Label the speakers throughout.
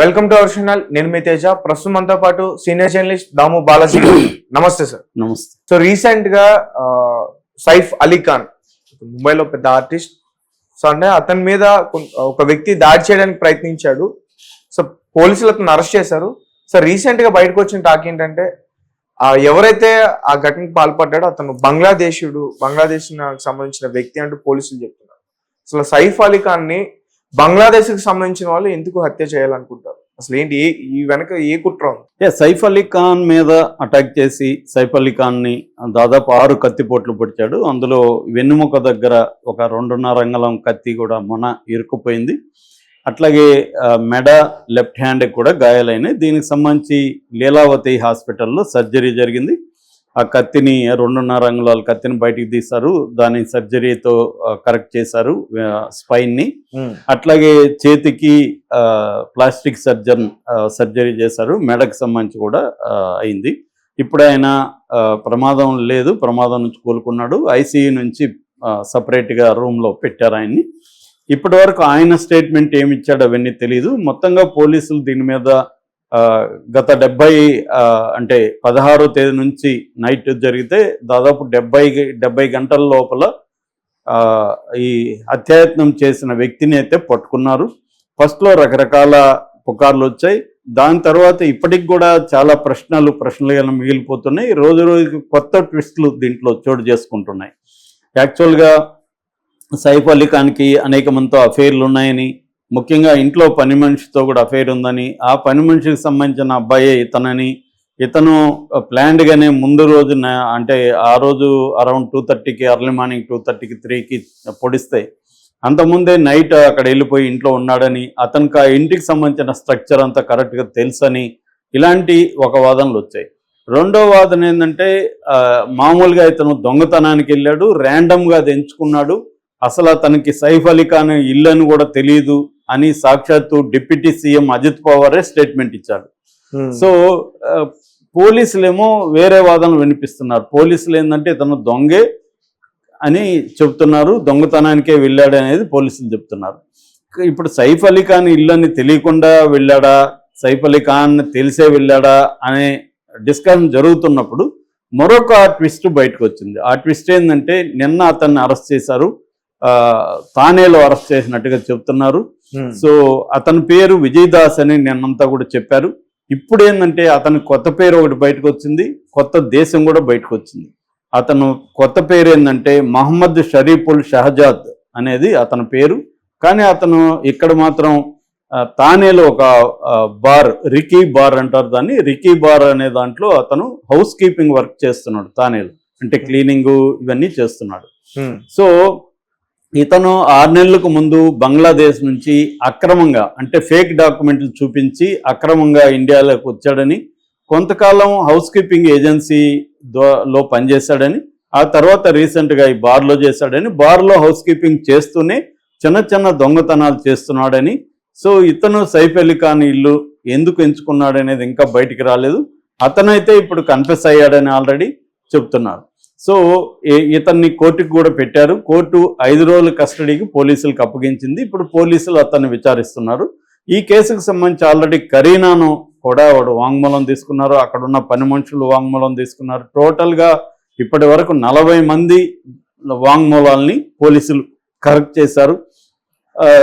Speaker 1: Welcome to our channel నేను మీ తేజ. ప్రస్తుతం మనతో పాటు సీనియర్ జర్నలిస్ట్ దాము బాలాజీ. నమస్తే సార్
Speaker 2: నమస్తే.
Speaker 1: సో రీసెంట్గా సైఫ్ అలీ ఖాన్ ముంబైలో పెద్ద ఆర్టిస్ట్ సో అంటే అతని మీద ఒక వ్యక్తి దాడి చేయడానికి ప్రయత్నించాడు. సో పోలీసులు అతను అరెస్ట్ చేశారు. సో రీసెంట్గా బయటకు వచ్చిన టాక్ ఏంటంటే ఎవరైతే ఆ ఘటనకు పాల్పడ్డాడో అతను బంగ్లాదేశీయుడు. బంగ్లాదేశ్ సంబంధించిన వ్యక్తి అంటూ పోలీసులు చెప్తున్నారు. అసలు సైఫ్ అలీ ఖాన్ని బంగ్లాదేశ్కి సంబంధించిన వాళ్ళు ఎందుకు హత్య చేయాలనుకుంటారు? అసలు ఏంటి? ఏ ఈ వెనక ఏ కుట్ర ఉంది?
Speaker 2: సైఫ్ అలీ ఖాన్ మీద అటాక్ చేసి సైఫ్ అలీ ఖాన్ని దాదాపు ఆరు కత్తిపోట్లు పొడిచాడు. అందులో వెన్నుముక దగ్గర ఒక రెండున్నర అంగళం కత్తి కూడా మొన ఇరుక్కుపోయింది. అట్లాగే మెడ లెఫ్ట్ హ్యాండ్ కూడా గాయాలైనాయి. దీనికి సంబంధించి లీలావతి హాస్పిటల్లో సర్జరీ జరిగింది. ఆ కత్తిని రెండున్నర అంగుళాల కత్తిని బయటికి తీశారు. దాని సర్జరీతో కరెక్ట్ చేశారు స్పైన్ని. అట్లాగే చేతికి ప్లాస్టిక్ సర్జన్ సర్జరీ చేశారు. మెడకు సంబంధించి కూడా అయింది. ఇప్పుడు ఆయన ప్రమాదం లేదు. ప్రమాదం నుంచి కోలుకున్నాడు. ఐసీయూ నుంచి సపరేట్గా రూమ్లో పెట్టారు ఆయన్ని. ఇప్పటి వరకు ఆయన స్టేట్మెంట్ ఏమి ఇచ్చాడు అవన్నీ తెలియదు మొత్తంగా పోలీసులు దీని మీద గత డెబ్బై అంటే పదహారో తేదీ నుంచి నైట్ జరిగితే దాదాపు డెబ్బై డెబ్బై గంటల లోపల ఈ అత్యాయత్నం చేసిన వ్యక్తిని అయితే పట్టుకున్నారు. ఫస్ట్లో రకరకాల పుకార్లు వచ్చాయి. దాని తర్వాత ఇప్పటికి కూడా చాలా ప్రశ్నలు ప్రశ్నలుగా మిగిలిపోతున్నాయి. రోజు రోజుకి కొత్త ట్విస్టులు దీంట్లో చోటు చేసుకుంటున్నాయి. యాక్చువల్గా సైఫ్ అలీ ఖాన్కి అనేక మందితో అఫైర్లు ఉన్నాయని ముఖ్యంగా ఇంట్లో పని మనిషితో కూడా అఫైర్ ఉందని ఆ పని మనిషికి సంబంధించిన అబ్బాయే ఇతనని ఇతను ప్లాన్డ్గానే ముందు రోజున అంటే ఆ రోజు అరౌండ్ టూ థర్టీకి అర్లీ మార్నింగ్ టూ థర్టీకి త్రీకి పొడిస్తే అంతకుముందే నైట్ అక్కడ వెళ్ళిపోయి ఇంట్లో ఉన్నాడని అతనికి ఆ ఇంటికి సంబంధించిన స్ట్రక్చర్ అంతా కరెక్ట్గా తెలుసని ఇలాంటి ఒక వాదనలు వచ్చాయి. రెండో వాదన ఏంటంటే మామూలుగా ఇతను దొంగతనానికి వెళ్ళాడు ర్యాండమ్గా అది ఎంచుకున్నాడు అసలు అతనికి సైఫ్ అలీ ఖాన్ ఇల్లు అని కూడా తెలియదు అని సాక్షాత్తు డిప్యూటీ సీఎం అజిత్ పవారే స్టేట్మెంట్ ఇచ్చాడు సో ఆ, పోలీసులేమో వేరే వాదనలు వినిపిస్తున్నారు. పోలీసులు ఏంటంటే ఇతను దొంగే అని చెప్తున్నారు దొంగతనానికే వెళ్ళాడు అనేది పోలీసులు చెప్తున్నారు. ఇప్పుడు సైఫ్ అలీ ఖాన్ ఇల్లు అని తెలియకుండా వెళ్ళాడా? సైఫ్ అలీ ఖాన్ తెలిసే వెళ్ళాడా? అనే డిస్కషన్ జరుగుతున్నప్పుడు మరొక ట్విస్ట్ బయటకు వచ్చింది. ఆ ట్విస్ట్ ఏంటంటే నిన్న అతన్ని అరెస్ట్ చేశారు. తానేలో అరెస్ట్ చేసినట్టుగా చెప్తున్నారు. సో అతని పేరు విజయదాస్ అని నిన్నంతా కూడా చెప్పారు. ఇప్పుడు ఏంటంటే అతని కొత్త పేరు ఒకటి బయటకు వచ్చింది కొత్త దేశం కూడా బయటకు వచ్చింది అతను కొత్త పేరు ఏంటంటే మహమ్మద్ షరీఫుల్ షహజాద్ అనేది అతని పేరు. కానీ అతను ఇక్కడ మాత్రం తానేలో ఒక బార్ రికీ బార్ అంటారు దాన్ని. రికీ బార్ అనే దాంట్లో అతను హౌస్ కీపింగ్ వర్క్ చేస్తున్నాడు తానేలో. అంటే క్లీనింగ్ ఇవన్నీ చేస్తున్నాడు. సో ఇతను ఆరు నెలలకు ముందు బంగ్లాదేశ్ నుంచి అక్రమంగా అంటే ఫేక్ డాక్యుమెంట్లు చూపించి అక్రమంగా ఇండియాలోకి వచ్చాడని కొంతకాలం హౌస్ కీపింగ్ ఏజెన్సీ లో పనిచేశాడని ఆ తర్వాత రీసెంట్గా ఈ బార్లో చేశాడని బార్లో హౌస్ కీపింగ్ చేస్తూనే చిన్న చిన్న దొంగతనాలు చేస్తున్నాడని సో ఇతను సైఫ్ అలీ ఖాన్ ఇల్లు ఎందుకు ఎంచుకున్నాడనేది ఇంకా బయటికి రాలేదు. అతనైతే ఇప్పుడు కన్ఫెస్ అయ్యాడని ఆల్రెడీ చెప్తున్నారు. సో ఈ- ఇతన్ని కోర్టుకు కూడా పెట్టారు. కోర్టు ఐదు రోజుల కస్టడీకి పోలీసులకు అప్పగించింది. ఇప్పుడు పోలీసులు అతన్ని విచారిస్తున్నారు. ఈ కేసుకు సంబంధించి ఆల్రెడీ కరీనాను కూడా వాడు వాంగ్మూలం తీసుకున్నారు. అక్కడ ఉన్న పని మనుషులు వాంగ్మూలం తీసుకున్నారు. టోటల్గా ఇప్పటి వరకు నలభై మంది వాంగ్మూలాల్ని పోలీసులు కరెక్ట్ చేశారు.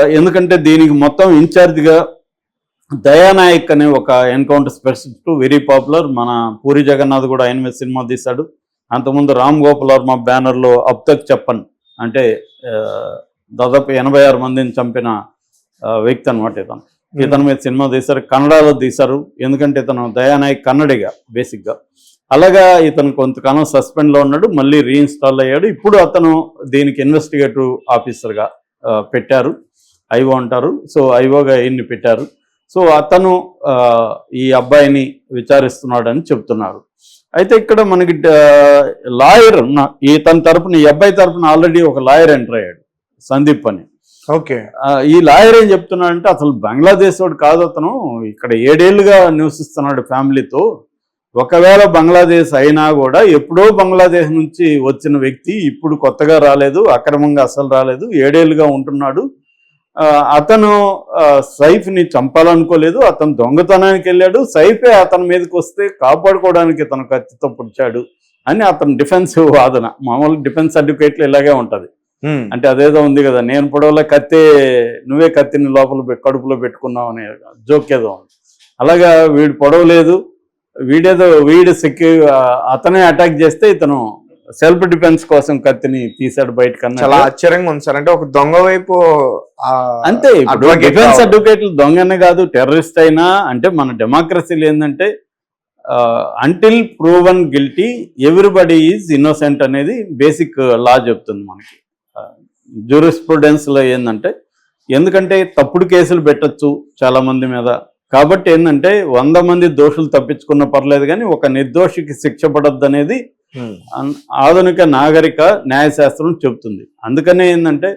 Speaker 2: ఎందుకంటే దీనికి మొత్తం ఇన్ఛార్జిగా దయానాయక్ అనే ఒక ఎన్కౌంటర్ స్పెషలిస్ట్ వెరీ పాపులర్. మన పూరి జగన్నాథ్ కూడా ఆయన మీద సినిమా తీశాడు. అంతకుముందు రామ్ గోపాల్ వర్మ బ్యానర్లో అబ్ తక్ చెప్పన్ అంటే దాదాపు ఎనభై ఆరు మందిని చంపిన వ్యక్తి అనమాట ఇతను. ఇతని మీద సినిమా తీశారు కన్నడలో తీశారు ఎందుకంటే ఇతను దయానాయక్ కన్నడిగా బేసిక్గా. అలాగా ఇతను కొంతకాలం సస్పెండ్లో ఉన్నాడు మళ్ళీ రీఇన్స్టాల్ అయ్యాడు. ఇప్పుడు అతను దీనికి ఇన్వెస్టిగేటివ్ ఆఫీసర్గా పెట్టారు ఐఓ అంటారు. సో ఐఓగా ఈయన్ని పెట్టారు. సో అతను ఈ అబ్బాయిని విచారిస్తున్నాడని చెప్తున్నారు అయితే ఇక్కడ మనకి లాయర్ ఇతని తరపున ఈ అబ్బాయి తరపున ఆల్రెడీ ఒక లాయర్ ఎంటర్ అయ్యాడు సందీప్ అని.
Speaker 1: ఓకే.
Speaker 2: ఈ లాయర్ ఏం చెప్తున్నాడంటే అసలు బంగ్లాదేశ్ వాడు కాదు అతను ఇక్కడ ఏడేళ్ళుగా నివసిస్తున్నాడు ఫ్యామిలీతో. ఒకవేళ బంగ్లాదేశ్ అయినా కూడా ఎప్పుడో బంగ్లాదేశ్ నుంచి వచ్చిన వ్యక్తి ఇప్పుడు కొత్తగా రాలేదు అక్రమంగా అసలు రాలేదు ఏడేళ్ళుగా ఉంటున్నాడు. అతను సైఫ్ని చంపాలనుకోలేదు అతను దొంగతనానికి వెళ్ళాడు సైఫే అతని మీదకి వస్తే కాపాడుకోవడానికి తన కత్తితో పుడిచాడు అని అతను డిఫెన్స్ వాదన. మామూలు డిఫెన్స్ అడ్వకేట్లు ఇలాగే ఉంటది. అంటే అదేదో ఉంది కదా నేను పొడవలో కత్తే నువ్వే కత్తిని లోపల కడుపులో పెట్టుకున్నావు అనే జోక్ ఏదో ఉంది. అలాగా వీడు పొడవలేదు వీడేదో వీడు సెక్యూ అతనే అటాక్ చేస్తే ఇతను సెల్ఫ్ డిఫెన్స్ కోసం కత్తిని తీశాడు బయటకన్నా
Speaker 1: చాలా ఆశ్చర్యంగా ఉంది సార్. అంటే ఒక దొంగ వైపు
Speaker 2: అంతే ఇప్పుడు డిఫెన్స్. అడ్వకేట్లు దొంగనే కాదు టెర్రరిస్ట్ అయినా అంటే మన డెమోక్రసీలు ఏంటంటే until proven guilty everybody is innocent అనేది బేసిక్ లా చెప్తుంది మనకి. జూరిస్ప్రుడెన్స్లో ఏంటంటే ఎందుకంటే తప్పుడు కేసులు పెట్టొచ్చు చాలా మంది. మీద కాబట్టి ఏంటంటే వంద మంది దోషులు తప్పించుకున్న పర్లేదు కానీ ఒక నిర్దోషికి శిక్ష పడద్దు అనేది ఆధునిక నాగరిక న్యాయశాస్త్రం చెబుతుంది. అందుకనే ఏంటంటే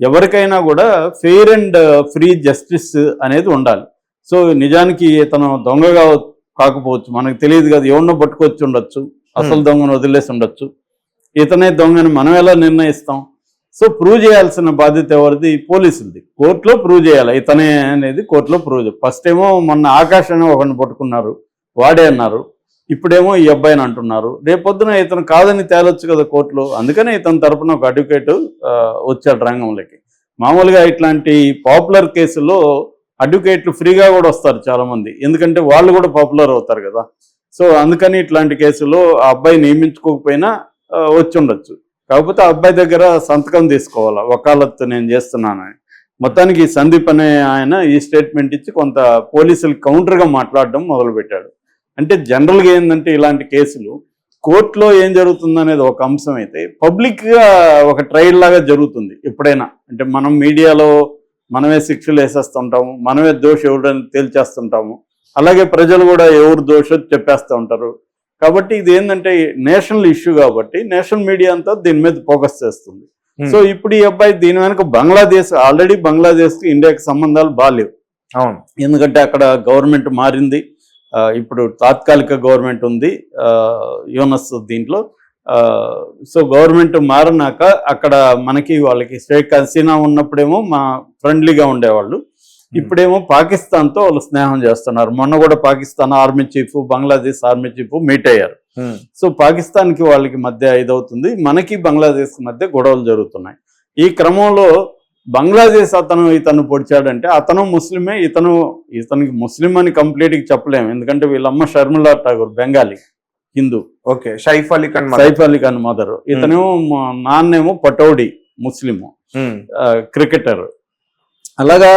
Speaker 2: ఎవరికైనా కూడా ఫెయిర్ అండ్ ఫ్రీ జస్టిస్ అనేది ఉండాలి. సో నిజానికి ఇతను దొంగగా కాకపోవచ్చు. మనకు తెలియదు కదా ఎవరినో పట్టుకొచ్చి ఉండొచ్చు. అసలు దొంగను వదిలేసి ఉండొచ్చు. ఇతనే దొంగని మనం ఎలా నిర్ణయిస్తాం? సో ప్రూవ్ చేయాల్సిన బాధ్యత ఎవరిది? పోలీసులది. కోర్టులో ప్రూవ్ చేయాలి. ఇతనే అనేది కోర్టులో ప్రూవ్ ఫస్ట్ ఏమో మొన్న ఆకాశ్ అని ఒకరిని పట్టుకున్నారు. వాడే అన్నారు. ఇప్పుడేమో ఈ అబ్బాయిని అంటున్నారు. రేపొద్దున ఇతను కాదని తేలొచ్చు కదా కోర్టులో. అందుకనే ఇతని తరపున ఒక అడ్వకేట్ వచ్చాడు రంగంలోకి. మామూలుగా ఇట్లాంటి పాపులర్ కేసుల్లో అడ్వకేట్లు ఫ్రీగా కూడా వస్తారు చాలా మంది ఎందుకంటే వాళ్ళు కూడా పాపులర్ అవుతారు కదా. సో అందుకని ఇట్లాంటి కేసులో ఆ అబ్బాయి నియమించుకోకపోయినా వచ్చి ఉండొచ్చు. కాకపోతే ఆ అబ్బాయి దగ్గర సంతకం తీసుకోవాలా? వకాలత్తు నేను చేస్తున్నానని మొత్తానికి సందీప్ అనే ఆయన ఈ స్టేట్మెంట్ ఇచ్చి కొంత పోలీసులు కౌంటర్గా మాట్లాడడం మొదలుపెట్టాడు. అంటే జనరల్గా ఏంటంటే ఇలాంటి కేసులు కోర్టులో ఏం జరుగుతుంది అనేది ఒక అంశం అయితే పబ్లిక్గా ఒక ట్రయల్ లాగా జరుగుతుంది ఎప్పుడైనా. అంటే మనం మీడియాలో మనమే శిక్షలు వేసేస్తుంటాము మనమే దోషి ఎవడని తేల్చేస్తుంటాము అలాగే ప్రజలు కూడా ఎవరు దోషో చెప్పేస్తూ ఉంటారు. కాబట్టి ఇది ఏంటంటే నేషనల్ ఇష్యూ కాబట్టి నేషనల్ మీడియా అంతా దీని మీద ఫోకస్ చేస్తుంది.
Speaker 1: ఉమ్,
Speaker 2: సో ఇప్పుడు ఈ అబ్బాయి దీని వెనక బంగ్లాదేశ్ ఆల్రెడీ బంగ్లాదేశ్కి ఇండియాకి సంబంధాలు బాగాలేవు
Speaker 1: అవును.
Speaker 2: ఎందుకంటే అక్కడ గవర్నమెంట్ మారింది. ఇప్పుడు తాత్కాలిక గవర్నమెంట్ ఉంది. యూనస్ దీంట్లో. సో గవర్నమెంట్ మారినాక అక్కడ మనకి వాళ్ళకి షేక్ హసీనా ఉన్నప్పుడేమో మా ఫ్రెండ్లీగా ఉండేవాళ్ళు. ఇప్పుడేమో పాకిస్తాన్తో వాళ్ళు స్నేహం చేస్తున్నారు. మొన్న కూడా Pakistan army chief Bangladesh army chief meet అయ్యారు. సో పాకిస్తాన్కి వాళ్ళకి మధ్య ఇదవుతుంది. మనకి బంగ్లాదేశ్ మధ్య గొడవలు జరుగుతున్నాయి. ఈ క్రమంలో బంగ్లాదేశ్ అతను ఇతను పొడిచాడంటే అతను ముస్లిమే ఇతను ఇతనికి ముస్లిం అని కంప్లీట్గా చెప్పలేము. ఎందుకంటే వీళ్ళమ్మ షర్మిలా ఠాగూర్ బెంగాలీ హిందూ.
Speaker 1: ఓకే షైఫ్ అలీ ఖాన్.
Speaker 2: సైఫ్ అలీ ఖాన్ మదర్. ఇతనేమో మా నాన్నేమో పటౌడి ముస్లిము
Speaker 1: ఉమ్,
Speaker 2: క్రికెటర్. అలాగా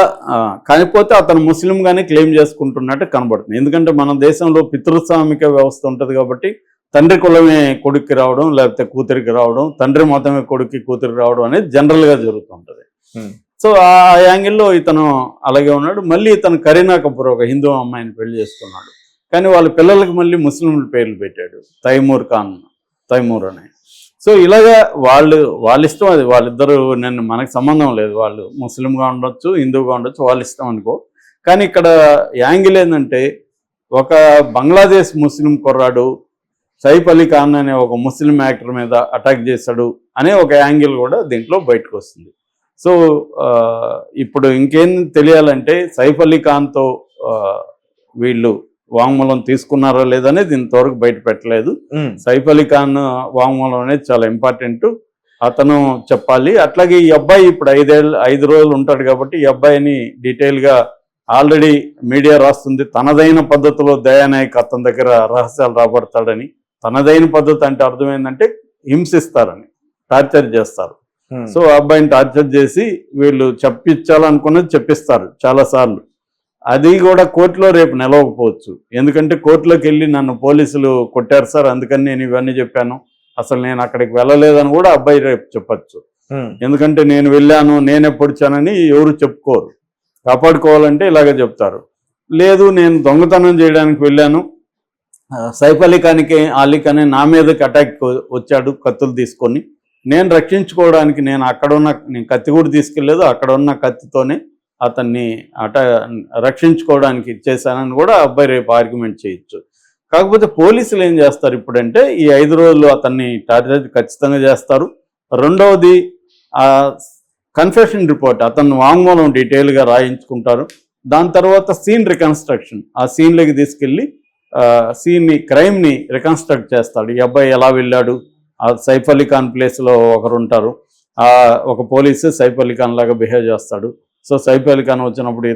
Speaker 2: కాకపోతే అతను ముస్లింగానే క్లెయిమ్ చేసుకుంటున్నట్టు కనబడుతుంది. ఎందుకంటే మన దేశంలో పితృస్వామిక వ్యవస్థ ఉంటుంది కాబట్టి తండ్రి కులమే కొడుక్కి రావడం లేకపోతే కూతురికి రావడం తండ్రి మతమే కొడుక్కి కూతురికి రావడం అనేది జనరల్గా జరుగుతుంటుంది.
Speaker 1: Hmm.
Speaker 2: సో ఆ యాంగిల్లో ఇతను అలాగే ఉన్నాడు. మళ్ళీ ఇతను కరీనా కపూర్ ఒక హిందూ అమ్మాయిని పెళ్ళి చేసుకున్నాడు. కానీ వాళ్ళ పిల్లలకి మళ్ళీ ముస్లింల పేర్లు పెట్టాడు. తైమూర్ ఖాన్ తైమూర్ అని. సో ఇలాగా వాళ్ళు వాళ్ళ ఇష్టం అది. వాళ్ళిద్దరూ నేను మనకు సంబంధం లేదు. వాళ్ళు ముస్లింగా ఉండొచ్చు హిందూగా ఉండొచ్చు వాళ్ళ ఇష్టం అనుకో. కానీ ఇక్కడ యాంగిల్ ఏంటంటే ఒక బంగ్లాదేశ్ ముస్లిం కుర్రాడు సైఫ్ అలీ ఖాన్ అనే ఒక ముస్లిం యాక్టర్ మీద అటాక్ చేశాడు అనే ఒక యాంగిల్ కూడా దీంట్లో బయటకు వస్తుంది. సో ఇప్పుడు ఇంకేం తెలియాలంటే సైఫ్ అలీ ఖాన్తో వీళ్ళు వాంగ్మూలం తీసుకున్నారా లేదనేది ఇంతవరకు బయట పెట్టలేదు. సైఫ్ అలీ ఖాన్ వాంగ్మూలం అనేది చాలా ఇంపార్టెంట్. అతను చెప్పాలి. అట్లాగే ఈ అబ్బాయి ఇప్పుడు ఐదేళ్ళు ఐదు రోజులు ఉంటాడు కాబట్టి ఈ అబ్బాయిని డీటెయిల్గా ఆల్రెడీ మీడియా రాస్తుంది. తనదైన పద్ధతిలో దయానాయక్ అతని దగ్గర రహస్యాలు రాబడతాడని. తనదైన పద్ధతి అంటే అర్థం ఏంటంటే హింసిస్తారని టార్చర్ చేస్తారు. సో ఆ అబ్బాయిని టార్చర్ చేసి వీళ్ళు చెప్పించాలనుకున్నది చెప్పిస్తారు చాలా సార్లు. అది కూడా కోర్టులో రేపు నిలవకపోవచ్చు. ఎందుకంటే కోర్టులోకి వెళ్ళి నన్ను పోలీసులు కొట్టారు సార్ అందుకని నేను ఇవన్నీ చెప్పాను. అసలు నేను అక్కడికి వెళ్ళలేదని కూడా అబ్బాయి రేపు చెప్పచ్చు.
Speaker 1: ఉమ్,
Speaker 2: ఎందుకంటే నేను వెళ్ళాను నేనే పొడిచానని ఎవరు చెప్పుకోరు. కాపాడుకోవాలంటే ఇలాగే చెప్తారు. లేదు నేను దొంగతనం చేయడానికి వెళ్ళాను. సైఫ్ అలీ ఖాన్కి అలీ ఖాన్ నా మీదకి అటాక్ వచ్చాడు కత్తులు తీసుకొని. నేను రక్షించుకోవడానికి నేను అక్కడ ఉన్న నేను కత్తి కూడా తీసుకెళ్ళలేదు అక్కడ ఉన్న కత్తితోనే అతన్ని అట రక్షించుకోవడానికి ఇచ్చేసానని కూడా అబ్బాయి రేపు ఆర్గ్యుమెంట్ చేయొచ్చు. కాకపోతే పోలీసులు ఏం చేస్తారు ఇప్పుడంటే ఈ ఐదు రోజులు అతన్ని టార్చర్ ఖచ్చితంగా చేస్తారు. రెండవది కన్ఫెషన్ రిపోర్ట్ అతను వాంగ్మూలం డీటెయిల్గా రాయించుకుంటారు. దాని తర్వాత సీన్ రికన్స్ట్రక్షన్ ఆ సీన్లోకి తీసుకెళ్ళి సీన్ని క్రైమ్ని రికన్స్ట్రక్ట్ చేస్తాడు. ఈ అబ్బాయి ఎలా వెళ్ళాడు? సైఫ్ అలీ ఖాన్ ప్లేస్లో ఒకరు ఉంటారు. ఆ ఒక పోలీసు సైఫ్ అలీ ఖాన్ లాగా బిహేవ్ చేస్తాడు. సో సైఫ్ అలీ ఖాన్ వచ్చినప్పుడు